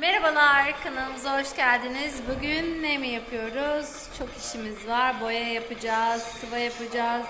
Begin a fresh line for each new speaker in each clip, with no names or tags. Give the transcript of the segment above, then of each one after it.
Merhabalar, kanalımıza hoş geldiniz. Bugün ne mi yapıyoruz? Çok işimiz var. Boya yapacağız, sıva yapacağız.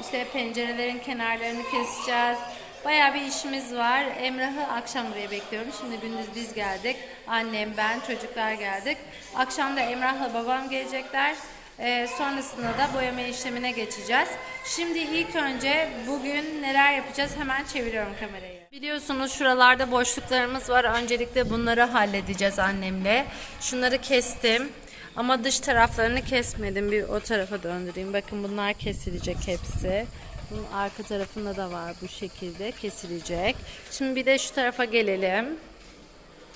İşte pencerelerin kenarlarını keseceğiz. Bayağı bir işimiz var. Emrah'ı akşam buraya bekliyorum. Şimdi gündüz biz geldik. Annem, ben, çocuklar geldik. Akşam da Emrah'la babam gelecekler. Ee, sonrasında da boyama işlemine geçeceğiz. Şimdi ilk önce bugün neler yapacağız hemen çeviriyorum kamerayı. Biliyorsunuz şuralarda boşluklarımız var. Öncelikle bunları halledeceğiz annemle. Şunları kestim. Ama dış taraflarını kesmedim. Bir o tarafa döndüreyim. Bakın bunlar kesilecek hepsi. Bunun arka tarafında da var bu şekilde kesilecek. Şimdi bir de şu tarafa gelelim.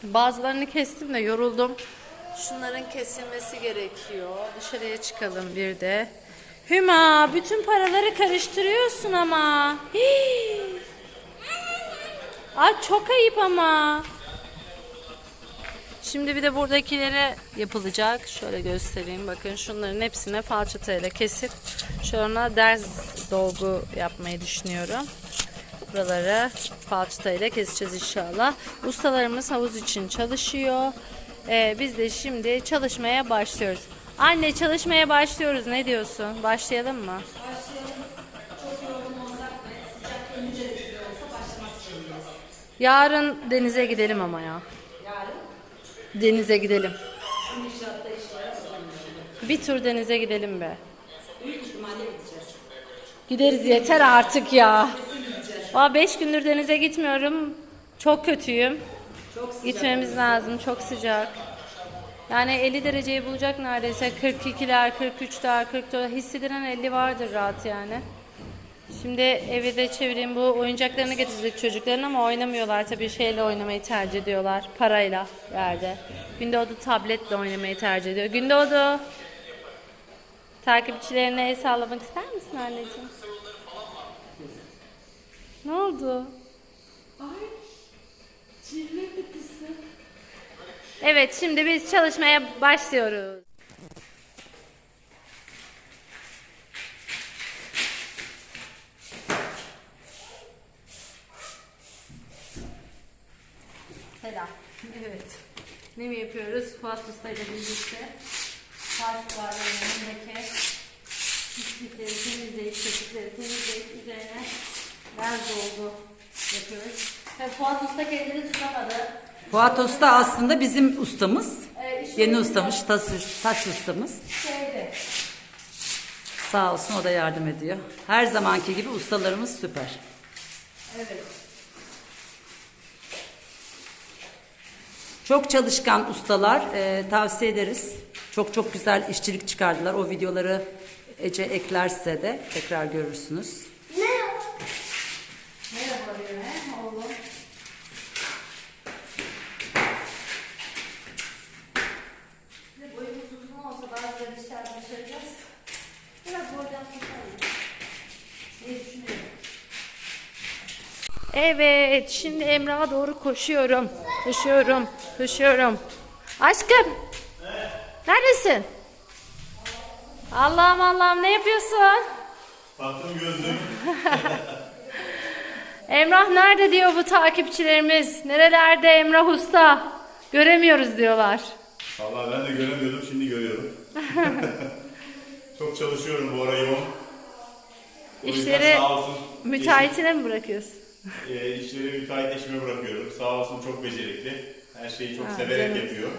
Bazılarını kestim de yoruldum. Şunların kesilmesi gerekiyor. Dışarıya çıkalım bir de. Hüma bütün paraları karıştırıyorsun ama. Hii. Ay çok ayıp ama. Şimdi bir de buradakilere yapılacak. Şöyle göstereyim. Bakın şunların hepsine falçatayla kesip şuna ders dolgu yapmayı düşünüyorum. Buraları falçatayla keseceğiz inşallah. Ustalarımız havuz için çalışıyor. Ee, biz de şimdi çalışmaya başlıyoruz. Anne çalışmaya başlıyoruz. Ne diyorsun? Başlayalım mı? Yarın denize gidelim ama ya. Denize gidelim. Bir tur denize gidelim be. Gideriz yeter artık ya. Valla 5 gündür denize gitmiyorum. Çok kötüyüm. Gitmemiz lazım. Çok sıcak. Yani 50 dereceyi bulacak neredeyse. 42'ler, 43'ler, 44'ler. Hissedilen 50 vardır rahat yani. Şimdi evi de çevireyim. Bu oyuncaklarını getirdik çocukların ama oynamıyorlar. Tabii şeyle oynamayı tercih ediyorlar. Parayla yerde. Gündoğdu tabletle oynamayı tercih ediyor. Gündoğdu. Takipçilerine el sallamak ister misin anneciğim? Ne oldu? Evet şimdi biz çalışmaya başlıyoruz. Evet. Ne mi yapıyoruz? Fuat Usta ile birlikte duvarların yanındaki pislikleri temizleyip, çocukları temizleyip üzerine beyaz dolgu yapıyoruz. Tabii Fuat Usta kendini tutamadı.
Fuat Usta aslında bizim ustamız.
Ee, işte
Yeni ustamız, taş, taş ustamız.
Şeydi.
Sağ olsun o da yardım ediyor. Her zamanki gibi ustalarımız süper.
Evet.
Çok çalışkan ustalar e, tavsiye ederiz. Çok çok güzel işçilik çıkardılar. O videoları Ece ekler size de tekrar görürsünüz.
Evet, şimdi Emrah'a doğru koşuyorum. Koşuyorum, koşuyorum. Aşkım. Neredesin? Allah'ım Allah'ım ne yapıyorsun?
Taktım gözlüğüm.
Emrah nerede diyor bu takipçilerimiz. Nerelerde Emrah Usta? Göremiyoruz diyorlar.
Vallahi ben de göremiyordum, şimdi görüyorum. Çok çalışıyorum bu ara yoğun. O
İşleri müteahhitine mi bırakıyorsun?
E, işleri müteahhit eşime bırakıyorum. Sağ olsun çok becerikli. Her şeyi çok
Ha,
severek
canım.
yapıyor.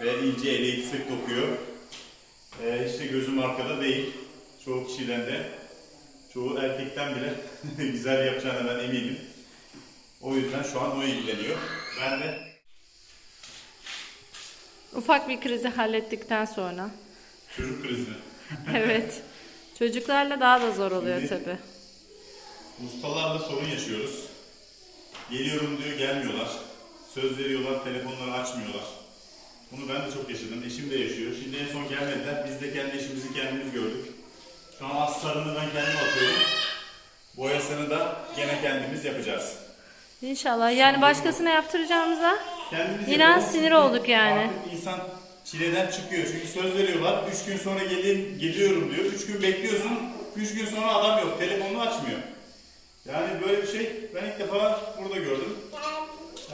Ve ince eleyip sık dokuyor. E, işte gözüm arkada değil. Çoğu kişiden de. Çoğu erkekten bile güzel yapacağına ben eminim. O yüzden şu an o ilgileniyor. Ben de
Ufak bir krizi hallettikten sonra.
çocuk krizi.
evet. Çocuklarla daha da zor oluyor
Şimdi-
tabi.
Ustalarla sorun yaşıyoruz. Geliyorum diyor gelmiyorlar. Söz veriyorlar telefonları açmıyorlar. Bunu ben de çok yaşadım. Eşim de yaşıyor. Şimdi en son gelmediler. Biz de kendi işimizi kendimiz gördük. Şu an astarını ben kendim atıyorum. Boyasını da gene kendimiz yapacağız.
İnşallah. Yani başkasına yaptıracağımıza
Kendimiz
İnan
yapalım.
sinir olduk yani.
Artık insan çileden çıkıyor. Çünkü söz veriyorlar. Üç gün sonra gelin, geliyorum diyor. Üç gün bekliyorsun. Üç gün sonra adam yok. Telefonunu açmıyor. Yani böyle bir şey ben ilk defa burada gördüm.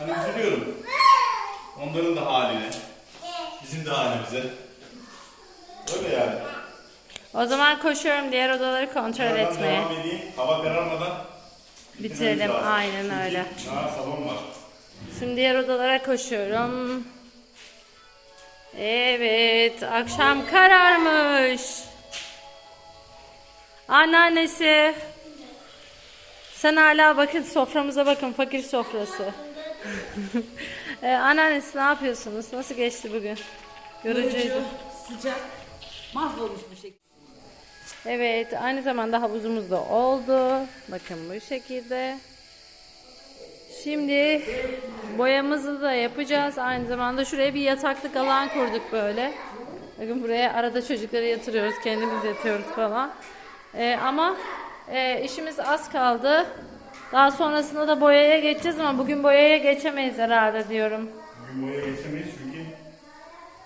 Yani üzülüyorum. Onların da haline. Bizim de halimize. Öyle yani.
O zaman koşuyorum diğer odaları kontrol
Birazdan
etmeye.
devam edeyim. Hava kararmadan bitirmemiz
Bitirelim,
lazım.
aynen
Çünkü
öyle.
Daha salon var.
Şimdi diğer odalara koşuyorum. Evet, akşam kararmış. Anneannesi. Sen hala bakın soframıza bakın, fakir sofrası. ee, anneannesi ne yapıyorsunuz? Nasıl geçti bugün? Yorucuydu.
sıcak, mahvolmuş bir şekilde.
Evet, aynı zamanda havuzumuz da oldu. Bakın bu şekilde. Şimdi boyamızı da yapacağız. Aynı zamanda şuraya bir yataklık alan kurduk böyle. Bakın buraya arada çocukları yatırıyoruz, kendimiz yatıyoruz falan. Ee, ama e, işimiz az kaldı. Daha sonrasında da boyaya geçeceğiz ama bugün boyaya geçemeyiz herhalde diyorum.
Bugün boya geçemeyiz çünkü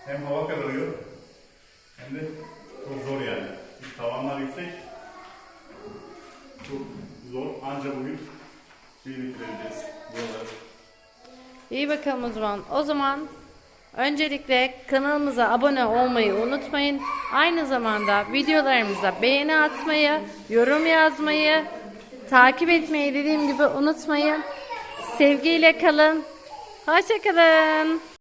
hem hava kararıyor hem de çok zor yani. Tavanlar yüksek. Çok zor. Anca bugün şeyi bitirebiliriz. Buraları.
İyi bakalım o zaman. O zaman öncelikle kanalımıza abone olmayı unutmayın. Aynı zamanda videolarımıza beğeni atmayı, yorum yazmayı, takip etmeyi dediğim gibi unutmayın. Sevgiyle kalın. Hoşçakalın.